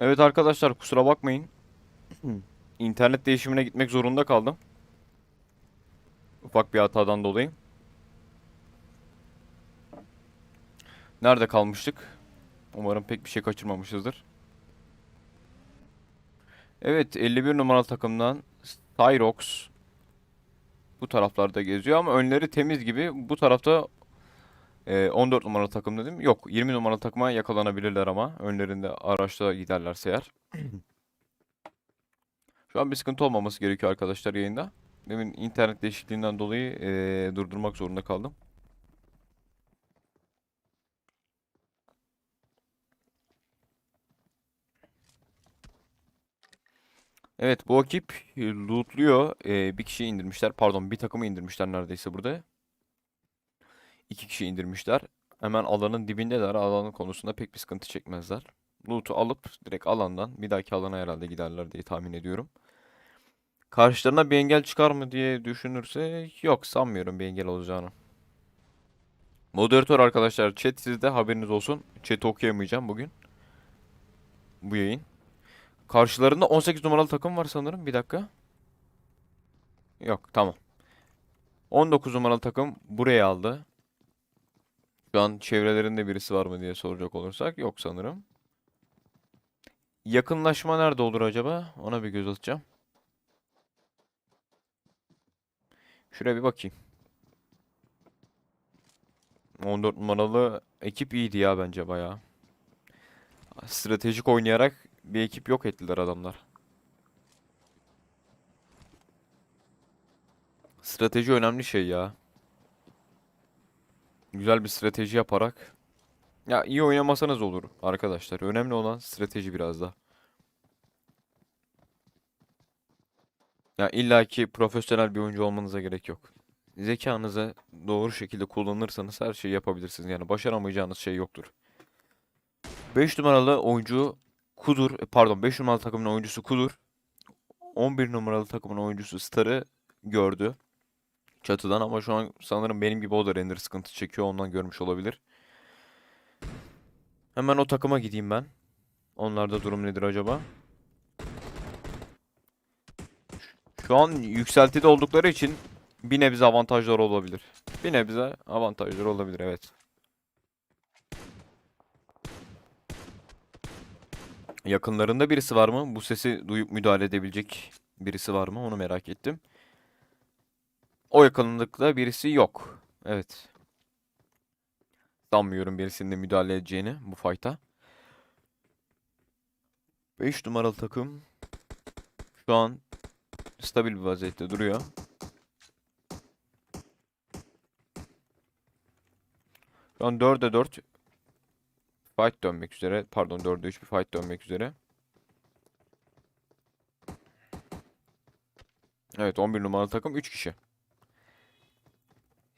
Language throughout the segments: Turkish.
Evet arkadaşlar kusura bakmayın. İnternet değişimine gitmek zorunda kaldım. Ufak bir hatadan dolayı. Nerede kalmıştık? Umarım pek bir şey kaçırmamışızdır. Evet 51 numaralı takımdan Cyrox bu taraflarda geziyor ama önleri temiz gibi. Bu tarafta e, 14 numaralı takım dedim. Yok 20 numaralı takıma yakalanabilirler ama önlerinde araçla giderlerse eğer. Şu an bir sıkıntı olmaması gerekiyor arkadaşlar yayında. Demin internet değişikliğinden dolayı e, durdurmak zorunda kaldım. Evet bu ekip e, lootluyor. E, bir kişi indirmişler. Pardon bir takımı indirmişler neredeyse burada. İki kişi indirmişler. Hemen alanın dibindeler. Alanın konusunda pek bir sıkıntı çekmezler. Loot'u alıp direkt alandan bir dahaki alana herhalde giderler diye tahmin ediyorum. Karşılarına bir engel çıkar mı diye düşünürse yok sanmıyorum bir engel olacağını. Moderatör arkadaşlar chat sizde haberiniz olsun. Chat okuyamayacağım bugün. Bu yayın. Karşılarında 18 numaralı takım var sanırım. Bir dakika. Yok tamam. 19 numaralı takım buraya aldı. Şu an çevrelerinde birisi var mı diye soracak olursak yok sanırım. Yakınlaşma nerede olur acaba? Ona bir göz atacağım. Şuraya bir bakayım. 14 numaralı ekip iyiydi ya bence bayağı. Stratejik oynayarak bir ekip yok ettiler adamlar. Strateji önemli şey ya. Güzel bir strateji yaparak. Ya iyi oynamasanız olur arkadaşlar. Önemli olan strateji biraz da. Ya illaki profesyonel bir oyuncu olmanıza gerek yok. Zekanızı doğru şekilde kullanırsanız her şeyi yapabilirsiniz. Yani başaramayacağınız şey yoktur. 5 numaralı oyuncu Kudur, e, pardon 5 numaralı takımın oyuncusu Kudur. 11 numaralı takımın oyuncusu Star'ı gördü. Çatıdan ama şu an sanırım benim gibi o da render sıkıntı çekiyor. Ondan görmüş olabilir. Hemen o takıma gideyim ben. Onlarda durum nedir acaba? Şu an yükseltide oldukları için bir nebze avantajları olabilir. Bir nebze avantajları olabilir evet. Yakınlarında birisi var mı? Bu sesi duyup müdahale edebilecek birisi var mı? Onu merak ettim. O yakınlıkta birisi yok. Evet. Sanmıyorum birisinin de müdahale edeceğini bu fight'a. 5 numaralı takım şu an stabil bir vaziyette duruyor. Şu an 4'e 4 fight dönmek üzere. Pardon 4'e 3 bir fight dönmek üzere. Evet 11 numaralı takım 3 kişi.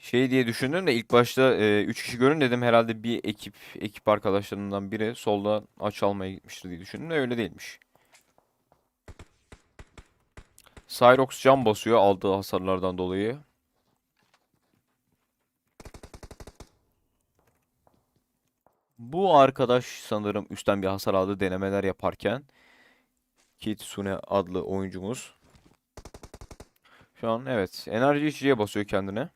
Şey diye düşündüm de ilk başta 3 kişi görün dedim herhalde bir ekip ekip arkadaşlarından biri solda aç almaya gitmiştir diye düşündüm de öyle değilmiş. Cyrox cam basıyor aldığı hasarlardan dolayı. Bu arkadaş sanırım üstten bir hasar aldı denemeler yaparken. Kitsune adlı oyuncumuz. Şu an evet enerji içeceğe basıyor kendine.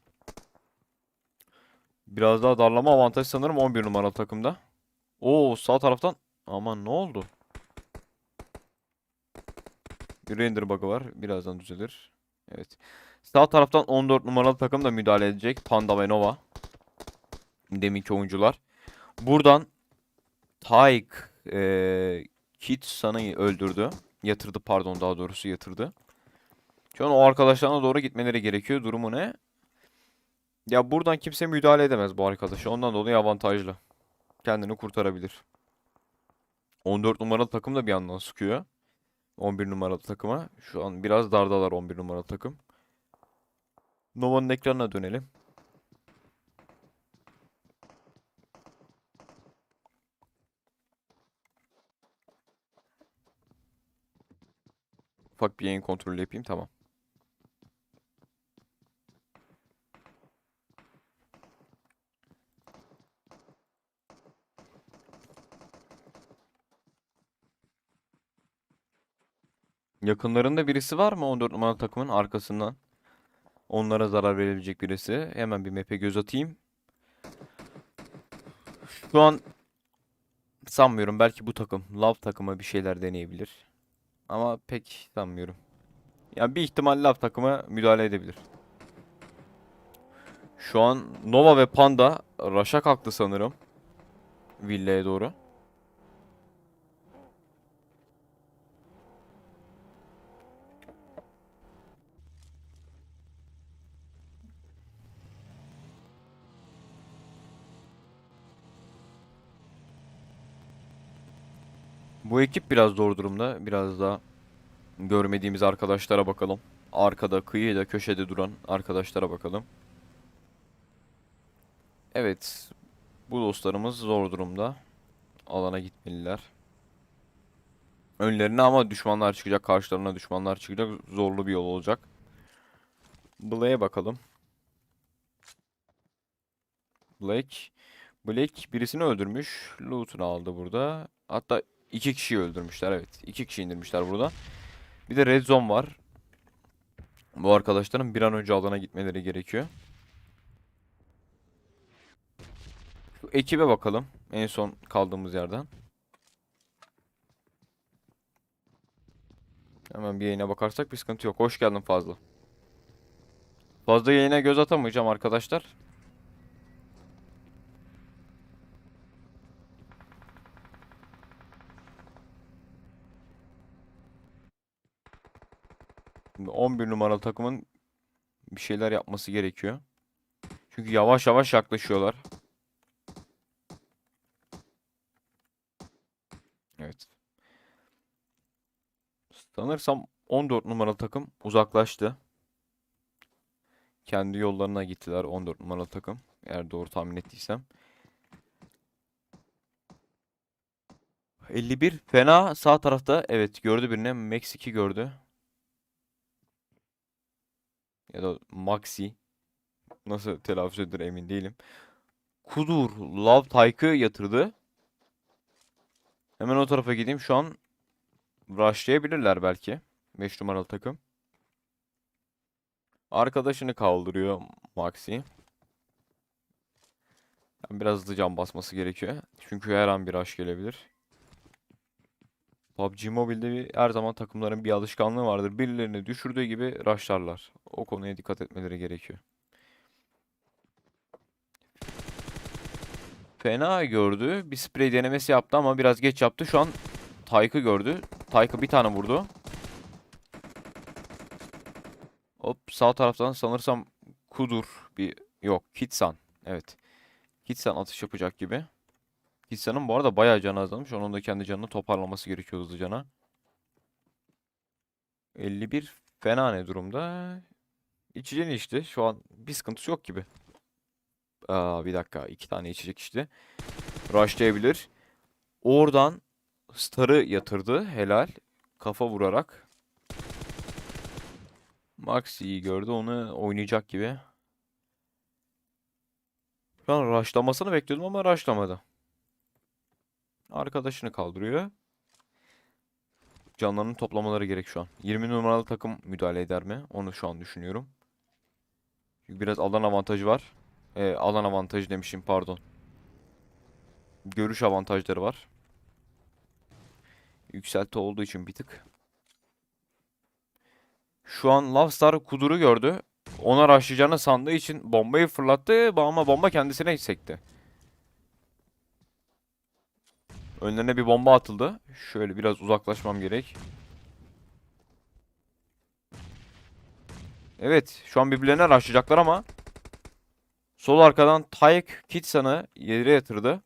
Biraz daha darlama avantajı sanırım 11 numaralı takımda. Oo sağ taraftan aman ne oldu? Bir render bug'ı var. Birazdan düzelir. Evet. Sağ taraftan 14 numaralı takım da müdahale edecek. Panda ve Nova. Deminki oyuncular. Buradan Taik e, Kit Sana'yı öldürdü. Yatırdı pardon daha doğrusu yatırdı. Şu an o arkadaşlarına doğru gitmeleri gerekiyor. Durumu ne? Ya buradan kimse müdahale edemez bu arkadaşa. Ondan dolayı avantajlı. Kendini kurtarabilir. 14 numaralı takım da bir yandan sıkıyor. 11 numaralı takıma. Şu an biraz dardalar 11 numaralı takım. Nova'nın ekranına dönelim. Ufak bir yayın kontrolü yapayım tamam. Yakınlarında birisi var mı 14 numaralı takımın arkasından? Onlara zarar verebilecek birisi. Hemen bir map'e göz atayım. Şu an sanmıyorum. Belki bu takım, Love takımı bir şeyler deneyebilir. Ama pek sanmıyorum. Ya bir ihtimal Love takımı müdahale edebilir. Şu an Nova ve Panda Rush'a kalktı sanırım. Villa'ya doğru. Bu ekip biraz zor durumda. Biraz daha görmediğimiz arkadaşlara bakalım. Arkada, kıyıda, köşede duran arkadaşlara bakalım. Evet. Bu dostlarımız zor durumda. Alana gitmeliler. Önlerine ama düşmanlar çıkacak. Karşılarına düşmanlar çıkacak. Zorlu bir yol olacak. Blake'e bakalım. Blake. Blake birisini öldürmüş. Loot'unu aldı burada. Hatta iki kişiyi öldürmüşler. Evet. iki kişi indirmişler burada. Bir de Red Zone var. Bu arkadaşların bir an önce alana gitmeleri gerekiyor. Şu ekibe bakalım. En son kaldığımız yerden. Hemen bir yayına bakarsak bir sıkıntı yok. Hoş geldin Fazlı. Fazla yayına göz atamayacağım arkadaşlar. Şimdi 11 numaralı takımın bir şeyler yapması gerekiyor. Çünkü yavaş yavaş yaklaşıyorlar. Evet. Sanırsam 14 numaralı takım uzaklaştı. Kendi yollarına gittiler 14 numaralı takım. Eğer doğru tahmin ettiysem. 51 fena sağ tarafta evet gördü birini Max 2 gördü. Ya da Maxi. Nasıl telaffuz edilir emin değilim. Kudur Love Tyke'ı yatırdı. Hemen o tarafa gideyim. Şu an rushlayabilirler belki. 5 numaralı takım. Arkadaşını kaldırıyor Maxi. Biraz hızlı can basması gerekiyor. Çünkü her an bir rush gelebilir. PUBG Mobile'de bir, her zaman takımların bir alışkanlığı vardır. Birilerini düşürdüğü gibi rushlarlar. O konuya dikkat etmeleri gerekiyor. Fena gördü. Bir sprey denemesi yaptı ama biraz geç yaptı. Şu an Tayk'ı gördü. Tayk'ı bir tane vurdu. Hop sağ taraftan sanırsam Kudur bir yok Kitsan. Evet. Kitsan atış yapacak gibi. Kitsan'ın bu arada bayağı canı azalmış. Onun da kendi canını toparlaması gerekiyor hızlı cana. 51 fena ne durumda? İçeceğini içti. Şu an bir sıkıntısı yok gibi. Aa, bir dakika. iki tane içecek içti. Rushlayabilir. Oradan Star'ı yatırdı. Helal. Kafa vurarak. Maxi'yi gördü. Onu oynayacak gibi. Şu an rushlamasını bekliyordum ama rushlamadı. Arkadaşını kaldırıyor. Canlarını toplamaları gerek şu an. 20 numaralı takım müdahale eder mi? Onu şu an düşünüyorum. Çünkü biraz alan avantajı var. Ee, alan avantajı demişim pardon. Görüş avantajları var. Yükselti olduğu için bir tık. Şu an Lavstar Kudur'u gördü. Ona rushlayacağını sandığı için bombayı fırlattı ama bomba kendisine sekti. Önlerine bir bomba atıldı. Şöyle biraz uzaklaşmam gerek. Evet, şu an birbirlerine rushlayacaklar ama sol arkadan Tayyip Kitsan'ı yere yatırdı.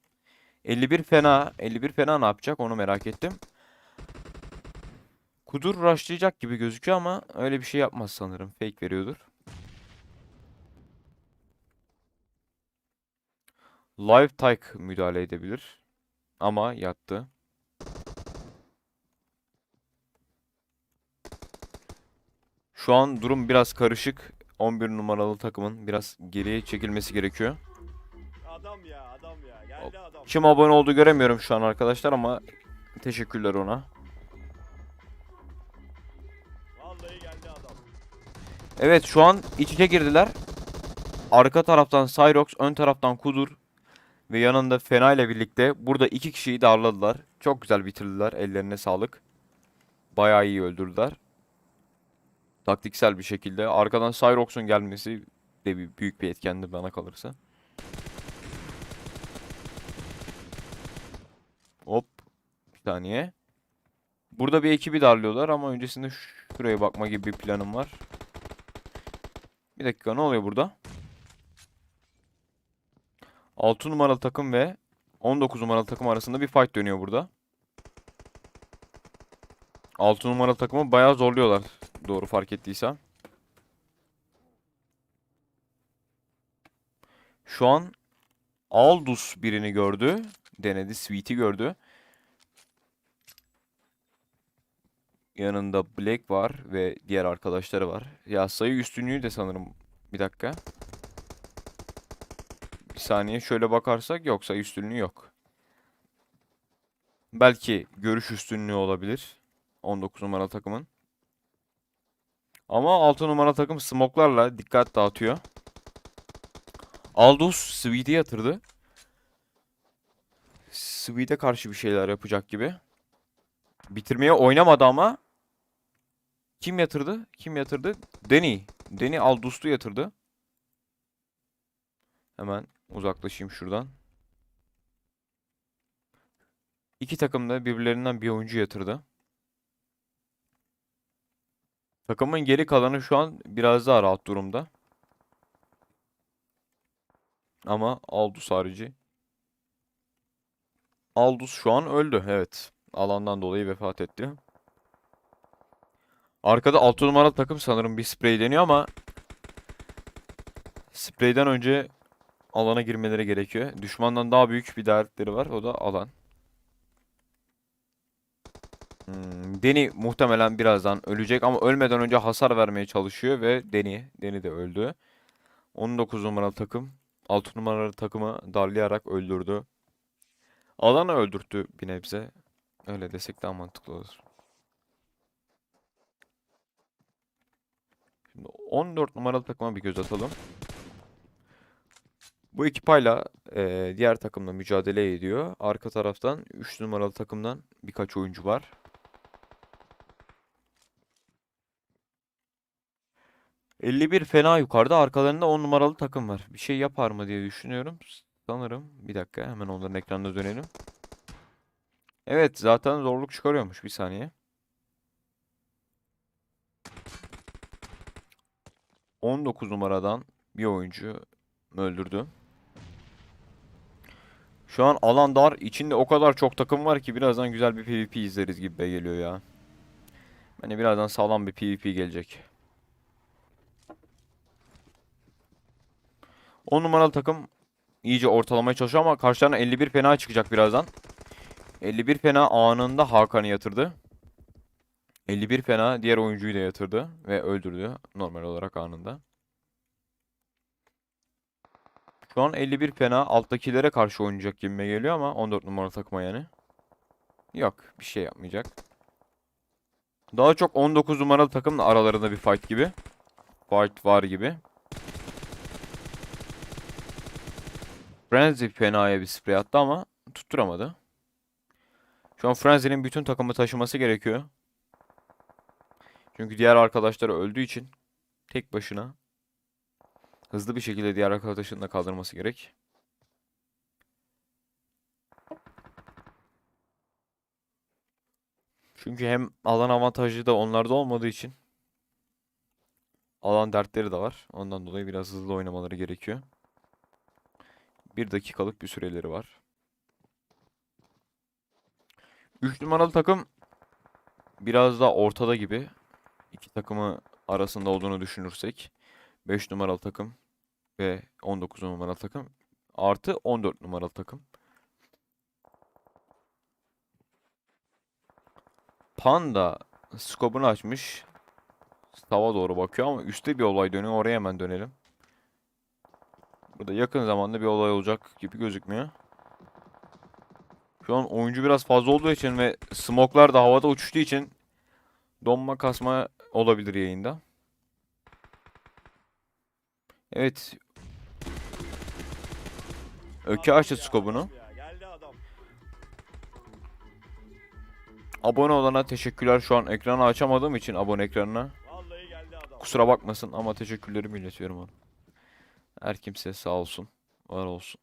51 fena, 51 fena ne yapacak onu merak ettim. Kudur rushlayacak gibi gözüküyor ama öyle bir şey yapmaz sanırım. Fake veriyordur. Live Tyke müdahale edebilir. Ama yattı. Şu an durum biraz karışık. 11 numaralı takımın biraz geriye çekilmesi gerekiyor. Adam ya adam ya geldi adam. Kim abone oldu göremiyorum şu an arkadaşlar ama teşekkürler ona. Evet şu an iç içe girdiler. Arka taraftan Cyrox, ön taraftan Kudur ve yanında Fena ile birlikte burada iki kişiyi darladılar. Çok güzel bitirdiler. Ellerine sağlık. Bayağı iyi öldürdüler. Taktiksel bir şekilde. Arkadan Cyrox'un gelmesi de bir, büyük bir etkendi bana kalırsa. Hop. Bir saniye. Burada bir ekibi darlıyorlar ama öncesinde şuraya bakma gibi bir planım var. Bir dakika ne oluyor burada? 6 numaralı takım ve 19 numaralı takım arasında bir fight dönüyor burada. 6 numaralı takımı bayağı zorluyorlar. Doğru fark ettiysem. Şu an Aldus birini gördü. Denedi. Sweet'i gördü. Yanında Black var ve diğer arkadaşları var. Ya sayı üstünlüğü de sanırım. Bir dakika. Saniye şöyle bakarsak yok sayı üstünlüğü yok. Belki görüş üstünlüğü olabilir. 19 numaralı takımın. Ama 6 numaralı takım smoklarla dikkat dağıtıyor. Aldous Sweet'i yatırdı. Sweet'e karşı bir şeyler yapacak gibi. Bitirmeye oynamadı ama kim yatırdı? Kim yatırdı? Deni. Deni Aldus'tu yatırdı. Hemen uzaklaşayım şuradan. İki takım da birbirlerinden bir oyuncu yatırdı. Takımın geri kalanı şu an biraz daha rahat durumda. Ama Aldus harici. Aldus şu an öldü. Evet. Alandan dolayı vefat etti. Arkada 6 numaralı takım sanırım bir sprey deniyor ama spreyden önce alana girmeleri gerekiyor. Düşmandan daha büyük bir dertleri var. O da alan. Hmm, Deni muhtemelen birazdan ölecek ama ölmeden önce hasar vermeye çalışıyor ve Deni, Deni de öldü. 19 numaralı takım 6 numaralı takımı darlayarak öldürdü. Alanı öldürttü bir nebze. Öyle desek daha mantıklı olur. Şimdi 14 numaralı takıma bir göz atalım. Bu ekip hala eee, diğer takımla mücadele ediyor. Arka taraftan 3 numaralı takımdan birkaç oyuncu var. ...51 fena yukarıda. Arkalarında 10 numaralı takım var. Bir şey yapar mı diye düşünüyorum. Sanırım. Bir dakika hemen onların ekranına dönelim. Evet zaten zorluk çıkarıyormuş. Bir saniye. 19 numaradan bir oyuncu öldürdü. Şu an alan dar. İçinde o kadar çok takım var ki birazdan güzel bir PvP izleriz gibi geliyor ya. Hani birazdan sağlam bir PvP gelecek. 10 numaralı takım iyice ortalamaya çalışıyor ama karşılarına 51 fena çıkacak birazdan. 51 fena anında Hakan'ı yatırdı. 51 fena diğer oyuncuyu da yatırdı ve öldürdü normal olarak anında. Şu an 51 fena alttakilere karşı oynayacak gibime geliyor ama 14 numaralı takıma yani. Yok bir şey yapmayacak. Daha çok 19 numaralı takımla aralarında bir fight gibi. Fight var gibi. Frenzy fenaya bir sprey attı ama tutturamadı. Şu an Frenzy'nin bütün takımı taşıması gerekiyor. Çünkü diğer arkadaşları öldüğü için tek başına hızlı bir şekilde diğer arkadaşını da kaldırması gerek. Çünkü hem alan avantajı da onlarda olmadığı için alan dertleri de var. Ondan dolayı biraz hızlı oynamaları gerekiyor. Bir dakikalık bir süreleri var. 3 numaralı takım biraz daha ortada gibi. İki takımı arasında olduğunu düşünürsek. 5 numaralı takım ve 19 numaralı takım artı 14 numaralı takım. Panda skobunu açmış. Tava doğru bakıyor ama üstte bir olay dönüyor. Oraya hemen dönelim. Burada yakın zamanda bir olay olacak gibi gözükmüyor. Şu an oyuncu biraz fazla olduğu için ve smoklar da havada uçuştuğu için donma kasma olabilir yayında. Evet. Öke açtı skobunu. Abone olana teşekkürler. Şu an ekranı açamadığım için abone ekranına. Kusura bakmasın ama teşekkürlerimi iletiyorum ona. Her kimse sağ olsun. Var olsun.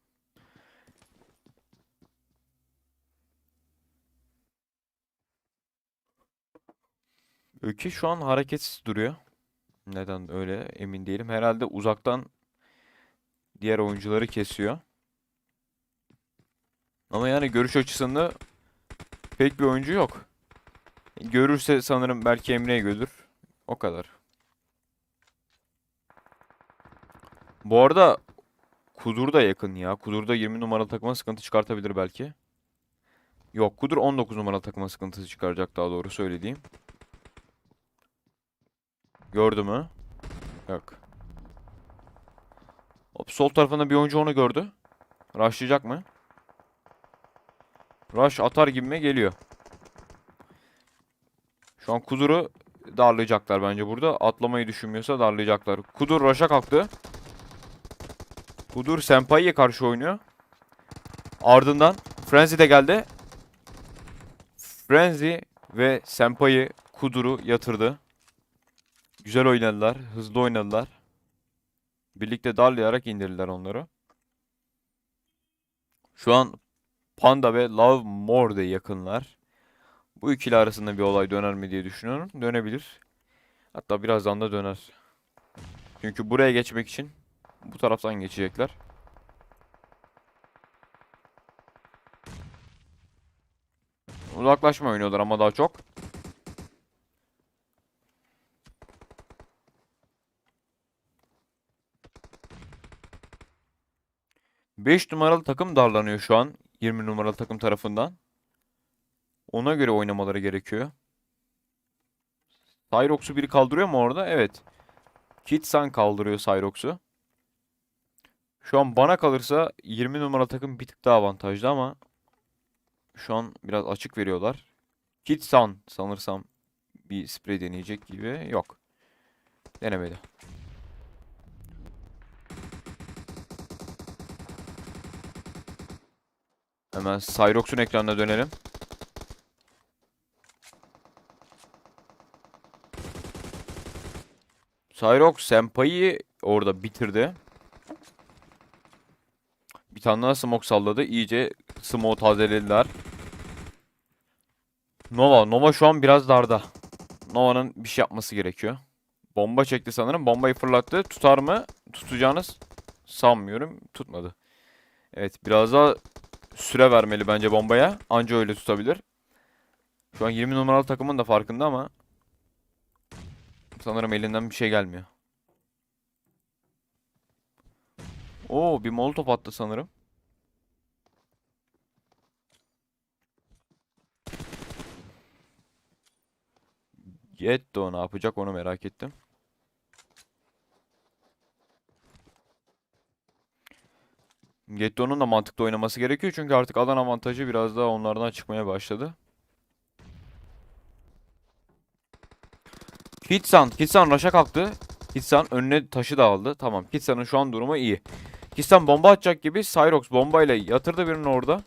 Öykü şu an hareketsiz duruyor. Neden öyle emin değilim. Herhalde uzaktan diğer oyuncuları kesiyor. Ama yani görüş açısında pek bir oyuncu yok. Görürse sanırım belki Emre'yi görür. O kadar. Bu arada Kudur da yakın ya. Kudur da 20 numaralı takıma sıkıntı çıkartabilir belki. Yok Kudur 19 numaralı takıma sıkıntı çıkaracak daha doğru söylediğim. Gördü mü? Yok. Hop sol tarafında bir oyuncu onu gördü. Rushlayacak mı? Rush atar gibime geliyor. Şu an Kudur'u darlayacaklar bence burada. Atlamayı düşünmüyorsa darlayacaklar. Kudur Rush'a kalktı. Kudur Senpai'ye karşı oynuyor. Ardından Frenzy de geldi. Frenzy ve Senpai Kudur'u yatırdı. Güzel oynadılar. Hızlı oynadılar. Birlikte darlayarak indirdiler onları. Şu an Panda ve Love More de yakınlar. Bu ikili arasında bir olay döner mi diye düşünüyorum. Dönebilir. Hatta birazdan da döner. Çünkü buraya geçmek için bu taraftan geçecekler. Uzaklaşma oynuyorlar ama daha çok. Beş numaralı takım darlanıyor şu an. 20 numaralı takım tarafından. Ona göre oynamaları gerekiyor. Cyrox'u biri kaldırıyor mu orada? Evet. Kitsan kaldırıyor Cyrox'u. Şu an bana kalırsa 20 numaralı takım bir tık daha avantajlı ama şu an biraz açık veriyorlar. Kitsan sanırsam bir sprey deneyecek gibi yok. Denemedi. Hemen Cyrox'un ekranına dönelim. Cyrox Senpai'yi orada bitirdi. Bir tane daha smoke salladı. İyice smoke tazelediler. Nova. Nova şu an biraz darda. Nova'nın bir şey yapması gerekiyor. Bomba çekti sanırım. Bombayı fırlattı. Tutar mı? Tutacağınız sanmıyorum. Tutmadı. Evet biraz daha süre vermeli bence bombaya. Anca öyle tutabilir. Şu an 20 numaralı takımın da farkında ama sanırım elinden bir şey gelmiyor. Oo bir molotof attı sanırım. Getto ne yapacak onu merak ettim. Getto'nun da mantıklı oynaması gerekiyor çünkü artık alan avantajı biraz daha onlardan çıkmaya başladı. Kitsan, Kitsan rush'a kalktı. Kitsan önüne taşı da aldı. Tamam, Kitsan'ın şu an durumu iyi. Kitsan bomba atacak gibi Cyrox bombayla yatırdı birini orada.